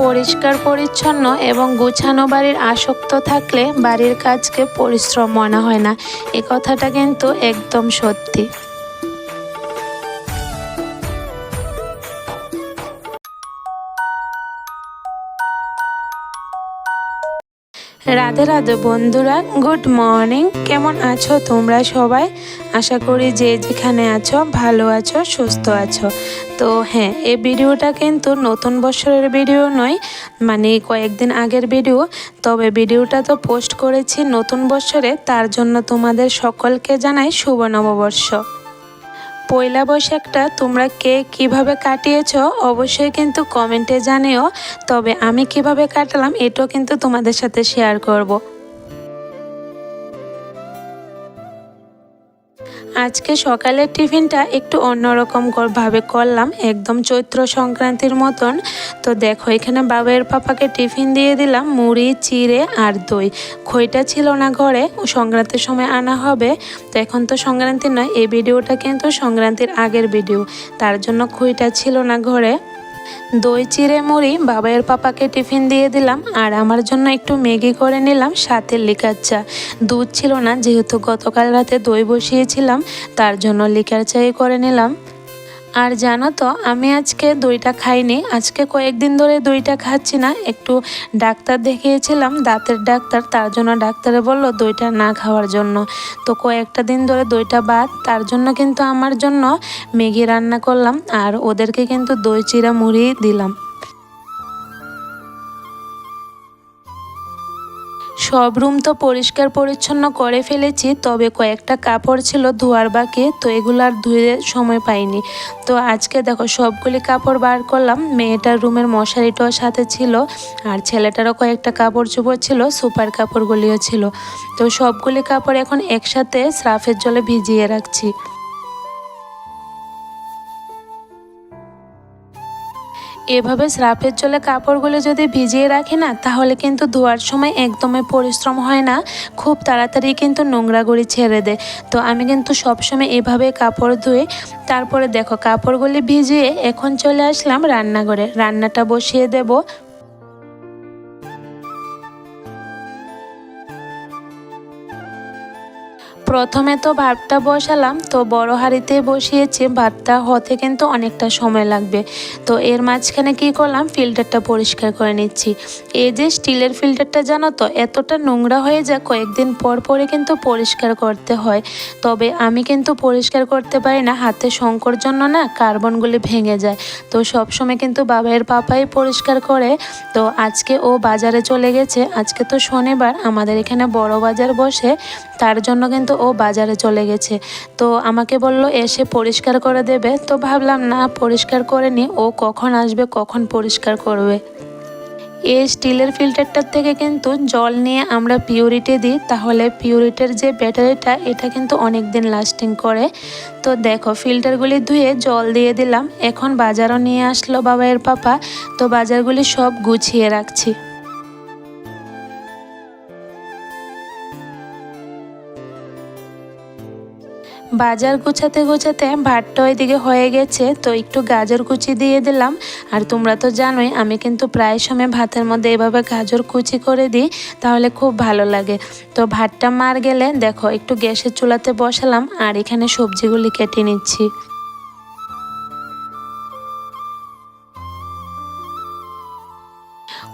পরিষ্কার, পরিচ্ছন্ন এবং গোছানো বাড়ির আসক্ত থাকলে বাড়ির কাজকে পরিশ্রম মনে হয় না। এ কথাটা কিন্তু একদম সত্যি। রাধে রাধে বন্ধুরা, গুড মর্নিং। কেমন আছো তোমরা সবাই? আশা করি যে যেখানে আছো, ভালো আছো, সুস্থ আছো। তো হ্যাঁ এই ভিডিওটা কিন্তু নতুন বছরের ভিডিও নয় মানে কয়েকদিন আগের ভিডিও। তবে ভিডিওটা তো পোস্ট করেছি নতুন বছরে, তার জন্য তোমাদের সকলকে জানাই শুভ নববর্ষ। পয়লা বৈশাখটা তোমরা কে কীভাবে কাটিয়েছ অবশ্যই কিন্তু কমেন্টে জানিও। তবে আমি কীভাবে কাটালাম এটাও কিন্তু তোমাদের সাথে শেয়ার করব। আজকে সকালের টিফিনটা একটু অন্যরকম ভাবে করলাম, একদম চৈত্র সংক্রান্তির মতন। তো দেখো, এখানে বাবার পাপাকে টিফিন দিয়ে দিলাম, মুড়ি, চিড়ে আর দই। খইটা ছিল না ঘরে সংক্রান্তির সময় আনা হবে। তো এখন তো সংক্রান্তি নয়, এই ভিডিওটা কিন্তু সংক্রান্তির আগের ভিডিও। তার জন্য খইটা ছিল না ঘরে। দই, চিড়ে, মুড়ি, বাবাইয়ের পাপাকে টিফিন দিয়ে দিলাম আর আমার জন্য একটু ম্যাগি করে নিলাম সাথে লিকার চা। দুধ ছিল না, যেহেতু গতকাল রাতে দই বসিয়েছিলাম, তার জন্য লিকার চাই করে নিলাম। আর জানো তো, আমি আজকে দইটা খাইনি। আজকে কয়েকদিন ধরে দইটা খাচ্ছি না। একটু ডাক্তার দেখিয়েছিলাম, দাঁতের ডাক্তার, তার জন্য ডাক্তারে বলল দইটা না খাওয়ার জন্য। তো কয়েকটা দিন ধরে দইটা বাদ, তার জন্য কিন্তু আমার জন্য ম্যাগি রান্না করলাম, আর ওদেরকে কিন্তু দই চিরা মুড়ি দিলাম। সব রুম তো পরিষ্কার পরিচ্ছন্ন করে ফেলেছি, তবে কয়েকটা কাপড় ছিল ধোয়ার বাকি, তো এগুলো আর ধুয়ে সময় পাইনি। তো আজকে দেখো সবগুলি কাপড় বার করলাম, মেয়েটার রুমের মশারিটাও সাথে ছিল, আর ছেলেটারও কয়েকটা কাপড় চোপড় ছিল, সুপার কাপড়গুলিও ছিল। তো সবগুলি কাপড় এখন একসাথে স্রাফের জলে ভিজিয়ে রাখছি। এভাবে স্রাফের জলে কাপড়গুলো যদি ভিজিয়ে রাখি না, তাহলে কিন্তু ধোয়ার সময় একদমই পরিশ্রম হয় না। খুব তাড়াতাড়ি কিন্তু নোংরাগুলি ছেড়ে দেয়। তো আমি কিন্তু সবসময় এভাবে কাপড় ধুয়ে, তারপরে দেখো কাপড়গুলি ভিজিয়ে এখন চলে আসলাম রান্নাঘরে। রান্নাটা বসিয়ে দেব। প্রথমে তো ভাতটা বসালাম, তো বড় হাঁড়িতে বসিয়েছি, ভাতটা হতে কিন্তু অনেকটা সময় লাগবে। তো এর মাঝখানে কি করলাম, ফিল্টারটা পরিষ্কার করে নিচ্ছি। এই যে স্টিলের ফিল্টারটা জানো তো, এতটা নোংরা হয়ে যায়, কয়েকদিন পর পরে কিন্তু পরিষ্কার করতে হয়। তবে আমি কিন্তু পরিষ্কার করতে পারি না, হাতে শঙ্কর জন্য না কার্বনগুলি ভেঙে যায়। তো সব সময় কিন্তু বাবাইয়ের পাপাই পরিষ্কার করে। তো আজকে ও বাজারে চলে গেছে, আজকে তো শনিবার, আমাদের এখানে বড় বাজার বসে, তার জন্য কিন্তু ও বাজারে চলে গেছে। তো আমাকে বলল, এসে পরিষ্কার করে দেবে? তো ভাবলাম, না, পরিষ্কার করে নি। ও কখন আসবে, কখন পরিষ্কার করবে? এই স্টিলের ফিল্টারটার থেকে কিন্তু জল নিয়ে আমরা পিউরিটি দিই। তাহলে পিউরিটির যে ব্যাটারিটা, এটা কিন্তু অনেক দিন লাস্টিং করে। তো দেখো, ফিল্টারগুলি ধুয়ে জল দিয়ে দিলাম। এখন বাজারও নিয়ে আসলো বাবাইয়ের পাপা। তো বাজারগুলি সব গুছিয়ে রাখছি। বাজার গুছাতে গুছাতে ভাতটা ওইদিকে হয়ে গেছে, তো একটু গাজর কুচি দিয়ে দিলাম। আর তোমরা তো জানোই, আমি কিন্তু প্রায় সময় ভাতের মধ্যে এভাবে গাজর কুচি করে দিই, তাহলে খুব ভালো লাগে। তো ভাতটা মার গেলে দেখো, একটু গ্যাসের চুলাতে বসালাম, আর এখানে সবজিগুলি কেটে নিচ্ছি।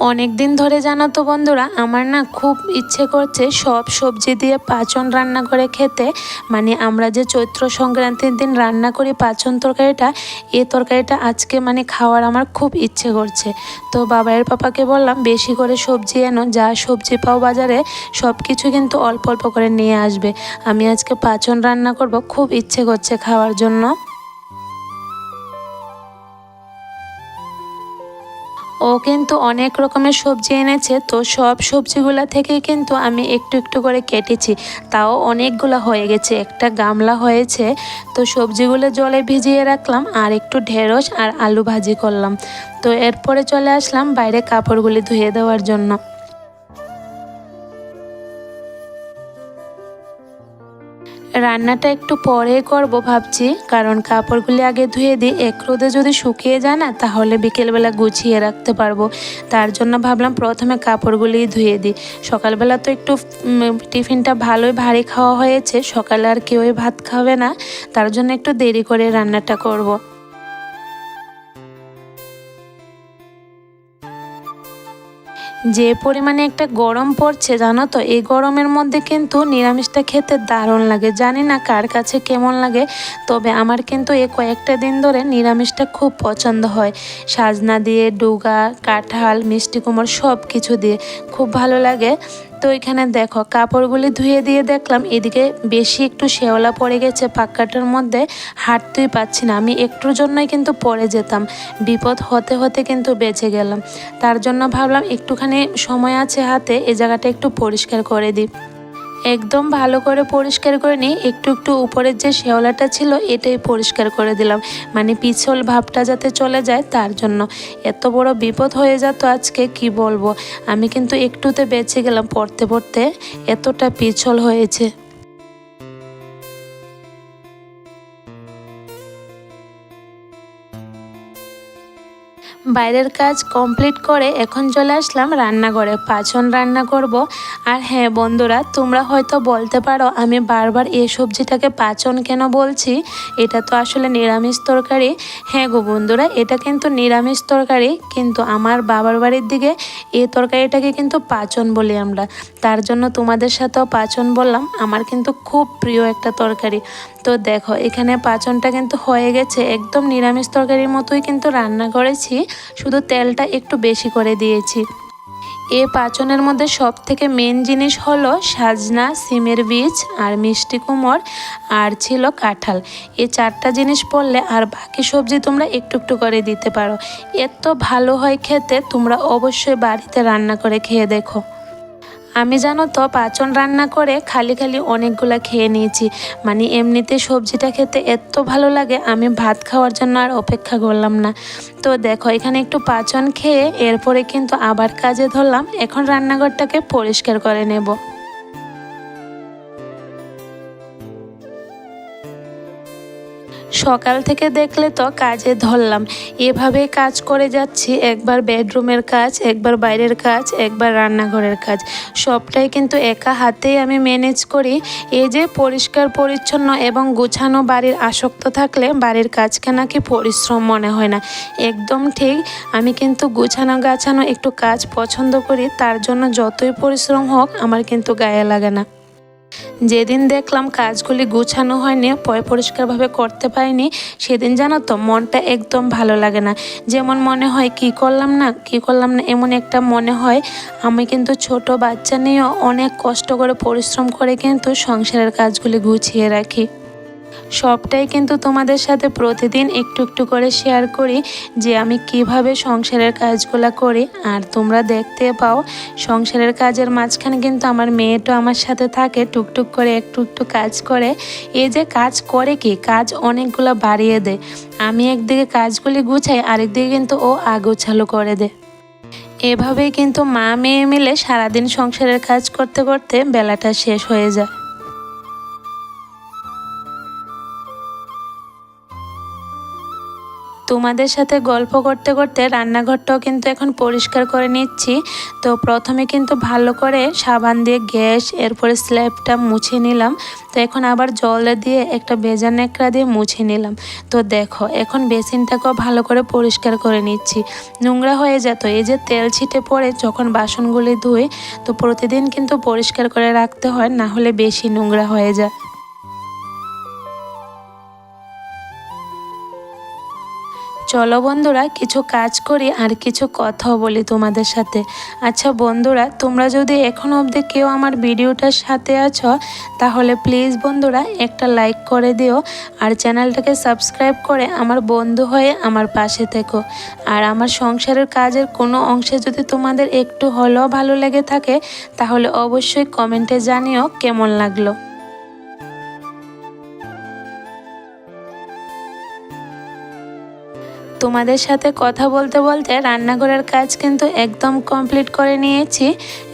অনেক দিন ধরে জানো তো বন্ধুরা, আমার না খুব ইচ্ছে করছে সব সবজি দিয়ে পাচন রান্না করে খেতে। মানে আমরা যে চৈত্র সংক্রান্তির দিন রান্না করি পাচন তরকারিটা, এ তরকারিটা আজকে মানে খাওয়ার আমার খুব ইচ্ছে করছে। তো বাবাইয়ের পাপাকে বললাম, বেশি করে সবজি এনো, যা সবজি পাও বাজারে সব কিছু কিন্তু অল্প অল্প করে নিয়ে আসবে। আমি আজকে পাচন রান্না করব, খুব ইচ্ছে করছে খাওয়ার জন্য। ও কিন্তু অনেক রকমের সবজি এনেছে, তো সব সবজিগুলা থেকে কিন্তু আমি একটু একটু করে কেটেছি। তাও অনেকগুলো হয়ে গেছে, একটা গামলা হয়েছে। তো সবজিগুলো জলে ভিজিয়ে রাখলাম, আর একটু ঢেঁড়স আর আলু ভাজি করলাম। তো এরপরে চলে আসলাম বাইরে কাপড়গুলি ধুয়ে দেওয়ার জন্য। রান্নাটা একটু পরে করব ভাবছি, কারণ কাপড়গুলি আগে ধুয়ে দিই। এক রোদে যদি শুকিয়ে যায় না, তাহলে বিকেলবেলা গুছিয়ে রাখতে পারব। তার জন্য ভাবলাম প্রথমে কাপড়গুলি ধুয়ে দিই। সকালবেলা তো একটু টিফিনটা ভালোই ভারী খাওয়া হয়েছে। সকালে আর কেউই ভাত খাবে না। তার জন্য একটু দেরি করে রান্নাটা করব। যে পরিমাণে একটা গরম পড়ছে, জানো তো? এই গরমের মধ্যে কিন্তু নিরামিষটা খেতে দারুণ লাগে। জানি না কার কাছে কেমন লাগে, তবে আমার কিন্তু এ কয়েকটা দিন ধরে নিরামিষটা খুব পছন্দ হয়। সাজনা দিয়ে, ডুগা, কাঁঠাল, মিষ্টি কুমড় সব কিছু দিয়ে খুব ভালো লাগে। তো এখানে দেখো, কাপড়গুলি ধুয়ে দিয়ে দেখলাম, এদিকে বেশি একটু শেওলা পড়ে গেছে, পাক্কাটার মধ্যে হাঁটতেই পাচ্ছি না। আমি একটুর জন্যই কিন্তু পড়ে যেতাম, বিপদ হতে হতে কিন্তু বেঁচে গেলাম। তার জন্য ভাবলাম একটুখানি সময় আছে হাতে, এ জায়গাটা একটু পরিষ্কার করে দিই। একদম ভালো করে পরিষ্কার করে নিই একটু একটু উপরের যে শেওলাটা ছিল, এটাই পরিষ্কার করে দিলাম। মানে পিছল ভাবটা যাতে চলে যায় তার জন্য। এত বড় বিপদ হয়ে যেত আজকে, কি বলব? আমি কিন্তু একটুতে বেঁচে গেলাম পড়তে পড়তে। এতটা পিছল হয়েছে। বাইরের কাজ কমপ্লিট করে এখন চলে আসলাম রান্নাঘরে। পাচন রান্না করব। আর হ্যাঁ বন্ধুরা, তোমরা হয়তো বলতে পারো, আমি বারবার এই সবজিটাকে পাচন কেন বলছি? এটা তো আসলে নিরামিষ তরকারি। হ্যাঁ গো বন্ধুরা, এটা কিন্তু নিরামিষ তরকারি, কিন্তু আমার বাবার বাড়ির দিকে এই তরকারিটাকে কিন্তু পাচন বলি আমরা। তার জন্য তোমাদের সাথেও পাচন বললাম। আমার কিন্তু খুব প্রিয় একটা তরকারি। তো দেখো, এখানে পাচনটা কিন্তু হয়ে গেছে। একদম নিরামিষ তরকারির মতোই কিন্তু রান্না করেছি, শুধু তেলটা একটু বেশি করে দিয়েছি। এ পাচনের মধ্যে সব থেকে মেন জিনিস হলো সাজনা, সিমের বীজ আর মিষ্টি কুমড় আর ছিল কাঁঠাল। এই চারটা জিনিস পড়লে আর বাকি সবজি তোমরা একটু একটু করে দিতে পারো। এত ভালো হয় খেতে, তোমরা অবশ্যই বাড়িতে রান্না করে খেয়ে দেখো। আমি জানো তো পাচন রান্না করে খালি খালি অনেকগুলো খেয়ে নিয়েছি। মানে এমনিতে সবজিটা খেতে এত ভালো লাগে, আমি ভাত খাওয়ার জন্য আর অপেক্ষা করলাম না। তো দেখো, এখানে একটু পাচন খেয়ে এরপরে কিন্তু আবার কাজে ধরলাম। এখন রান্নাঘরটাকে পরিষ্কার করে নেব। সকাল থেকে দেখলে তো কাজে ধরলাম। এভাবে কাজ করে যাচ্ছি, একবার বেডরুমের কাজ, একবার বাইরের কাজ, একবার রান্নাঘরের কাজ। সবটাই কিন্তু একা হাতেই আমি ম্যানেজ করি। এই যে পরিষ্কার, পরিচ্ছন্ন এবং গোছানো বাড়ির আসক্ত থাকলে বাড়ির কাজকে নাকি পরিশ্রম মনে হয় না। একদম ঠিক, আমি কিন্তু গোছানো, গাছানো একটু কাজ পছন্দ করি, তার জন্য যতই পরিশ্রম হোক আমার কিন্তু গায়ে লাগে না। যেদিন দেখলাম কাজগুলি গুছানো হয়নি পয় পরিষ্কারভাবে করতে পারিনি, সেদিন জানো তো মনটা একদম ভালো লাগে না। যেমন মনে হয় কি করলাম না, কি করলাম না এমন একটা মনে হয়। আমি কিন্তু ছোট বাচ্চা নিয়েও অনেক কষ্ট করে পরিশ্রম করে কিন্তু সংসারের কাজগুলি গুছিয়ে রাখি। সবটাই কিন্তু তোমাদের সাথে প্রতিদিন একটু একটু করে শেয়ার করি যে আমি কীভাবে সংসারের কাজগুলো করি। আর তোমরা দেখতে পাও, সংসারের কাজের মাঝখানে কিন্তু আমার মেয়েটা আমার সাথে থাকে, টুকটুক করে একটু একটু কাজ করে। এই যে কাজ করে কি? কাজ অনেকগুলো বাড়িয়ে দেয়। আমি একদিকে কাজগুলি গুছাই, আরেকদিকে কিন্তু ও আগোছালো করে দেয়। এভাবেই কিন্তু মা মেয়ে মিলে সারাদিন সংসারের কাজ করতে করতে বেলাটা শেষ হয়ে যায়। তোমাদের সাথে গল্প করতে করতে রান্নাঘরটাও কিন্তু এখন পরিষ্কার করে নিচ্ছি। তো প্রথমে কিন্তু ভালো করে সাবান দিয়ে গ্যাস, এরপরে স্ল্যাবটা মুছে নিলাম। তো এখন আবার জল দিয়ে একটা ভেজা ন্যাকড়া দিয়ে মুছে নিলাম। তো দেখো, এখন বেসিনটাকেও ভালো করে পরিষ্কার করে নিচ্ছি। নোংরা হয়ে যেত এই যে তেল ছিটে পড়ে যখন বাসনগুলি ধুই, তো প্রতিদিন কিন্তু পরিষ্কার করে রাখতে হয়, না হলে বেশি নোংরা হয়ে যায়। চলো বন্ধুরা, কিছু কাজ করি আর কিছু কথাও বলি তোমাদের সাথে। আচ্ছা বন্ধুরা, তোমরা যদি এখনও অবধি কেউ আমার ভিডিওটার সাথে আছো, তাহলে প্লিজ বন্ধুরা, একটা লাইক করে দিও আর চ্যানেলটাকে সাবস্ক্রাইব করে আমার বন্ধু হয়ে আমার পাশে থেকো। আর আমার সংসারের কাজের কোনো অংশে যদি তোমাদের একটু হলেও ভালো লেগে থাকে, তাহলে অবশ্যই কমেন্টে জানিও কেমন লাগল। তোমাদের সাথে কথা বলতে বলতে রান্নাঘরের কাজ কিন্তু একদম কমপ্লিট করে নিয়েছি।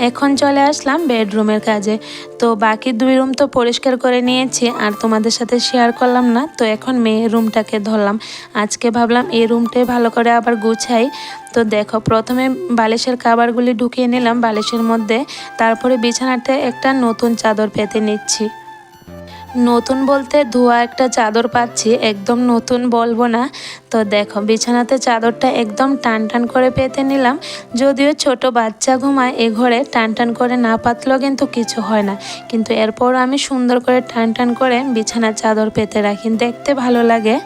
এখন চলে আসলাম বেডরুমের কাজে। তো বাকি দুই রুম তো পরিষ্কার করে নিয়েছি, আর তোমাদের সাথে শেয়ার করলাম না। তো এখন মেয়ের রুমটাকে ধরলাম। আজকে ভাবলাম এই রুমটাই ভালো করে আবার গুছাই। তো দেখো, প্রথমে বালিশের খাবারগুলি ঢুকিয়ে নিলাম বালিশের মধ্যে। তারপরে বিছানাতে একটা নতুন চাদর পেতে নিচ্ছি। নতুন বলতে ধোয়া একটা চাদর পাচ্ছি, একদম নতুন বলব না। তো দেখো, বিছানাতে চাদরটা একদম টান টান করে পেতে নিলাম। যদিও ছোট বাচ্চা ঘুমায়, এ ঘরে টান টান করে না পাতলেও কিন্তু কিছু হয় না। কিন্তু এরপর আমি সুন্দর করে টান টান করে বিছানার চাদর পেতে রাখি। দেখতে ভালো লাগে।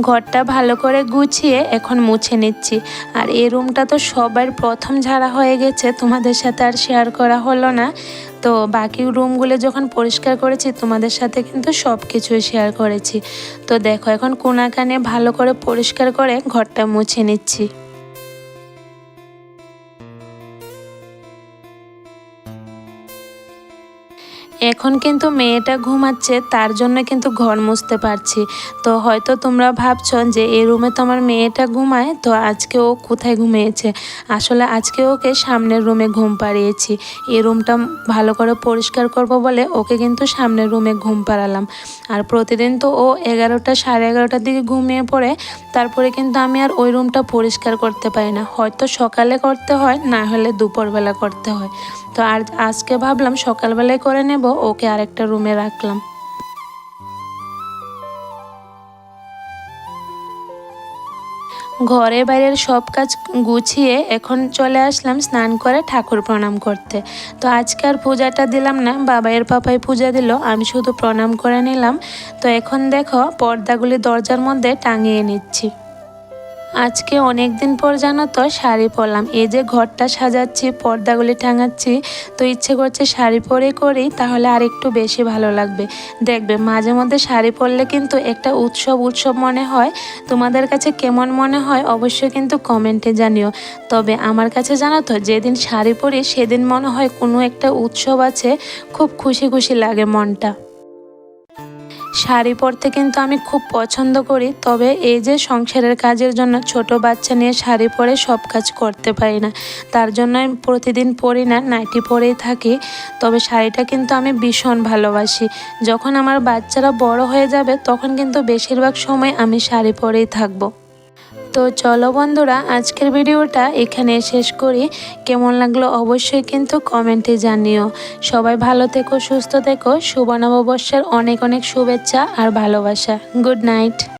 ঘরটা ভালো করে গুছিয়ে এখন মুছে নিচ্ছি। আর এ রুমটা তো সবার প্রথম ঝাড়া হয়ে গেছে, তোমাদের সাথে আর শেয়ার করা হলো না। তো বাকি রুমগুলো যখন পরিষ্কার করেছি, তোমাদের সাথে কিন্তু সব কিছুই শেয়ার করেছি। তো দেখো, এখন কোনাকানে ভালো করে পরিষ্কার করে ঘরটা মুছে নিচ্ছি। এখন কিন্তু মেয়েটা ঘুমাচ্ছে, তার জন্য কিন্তু ঘর মুছতে পারছি। তো হয়তো তোমরা ভাবছ যে এই রুমে তো আমার মেয়েটা ঘুমায়, তো আজকে ও কোথায় ঘুমিয়েছে? আসলে আজকে ওকে সামনের রুমে ঘুম পাড়িয়েছি। এই রুমটা ভালো করে পরিষ্কার করব বলে ওকে কিন্তু সামনের রুমে ঘুম পাড়ালাম। আর প্রতিদিন তো ও এগারোটা সাড়ে এগারোটার দিকে ঘুমিয়ে পড়ে, তারপরে কিন্তু আমি আর ওই রুমটা পরিষ্কার করতে পারি না। হয়তো সকালে করতে হয়, না হলে দুপুরবেলা করতে হয়। তো আর আজকে ভাবলাম সকালবেলায় করে নেব ওকে আরেকটা রুমে রাখলাম। ঘরে বাইরের সব কাজ গুছিয়ে এখন চলে আসলাম স্নান করে ঠাকুর প্রণাম করতে। তো আজকে আর পূজাটা দিলাম না, বাবাইয়ের পাপাই পূজা দিল, আমি শুধু প্রণাম করে নিলাম। তো এখন দেখো, পর্দাগুলি দরজার মধ্যে টাঙিয়ে নিচ্ছি। আজকে অনেক দিন পর জানো তো শাড়ি পরলাম। এই যে ঘরটা সাজাচ্ছি, পর্দাগুলি টাঙাচ্ছি, তো ইচ্ছে করছে শাড়ি পরে করি, তাহলে আর একটু বেশি ভালো লাগবে। দেখবে, মাঝে মধ্যে শাড়ি পরলে কিন্তু একটা উৎসব উৎসব মনে হয়। তোমাদের কাছে কেমন মনে হয় অবশ্যই কিন্তু কমেন্টে জানিও। তবে আমার কাছে জানো তো, যেদিন শাড়ি পরি, সেদিন মনে হয় কোনো একটা উৎসব আছে, খুব খুশি খুশি লাগে মনটা। শাড়ি পরতে কিন্তু আমি খুব পছন্দ করি, তবে এই যে সংসারের কাজের জন্য ছোট বাচ্চা নিয়ে শাড়ি পরে সব কাজ করতে পারি না, তার জন্য আমি প্রতিদিন পরি না, নাইটি পরেই থাকি, তবে শাড়িটা কিন্তু আমি ভীষণ ভালোবাসি। যখন আমার বাচ্চারা বড় হয়ে যাবে, তখন কিন্তু বেশিরভাগ সময় আমি শাড়ি পরেই থাকব। তো চলো বন্ধুরা, আজকের ভিডিওটা এখানে শেষ করি। কেমন লাগল অবশ্যই কিন্তু কমেন্টে জানিও। সবাই ভালো থেকো, সুস্থ থেকো। শুভ নববর্ষের অনেক অনেক শুভেচ্ছা আর ভালোবাসা। Good night.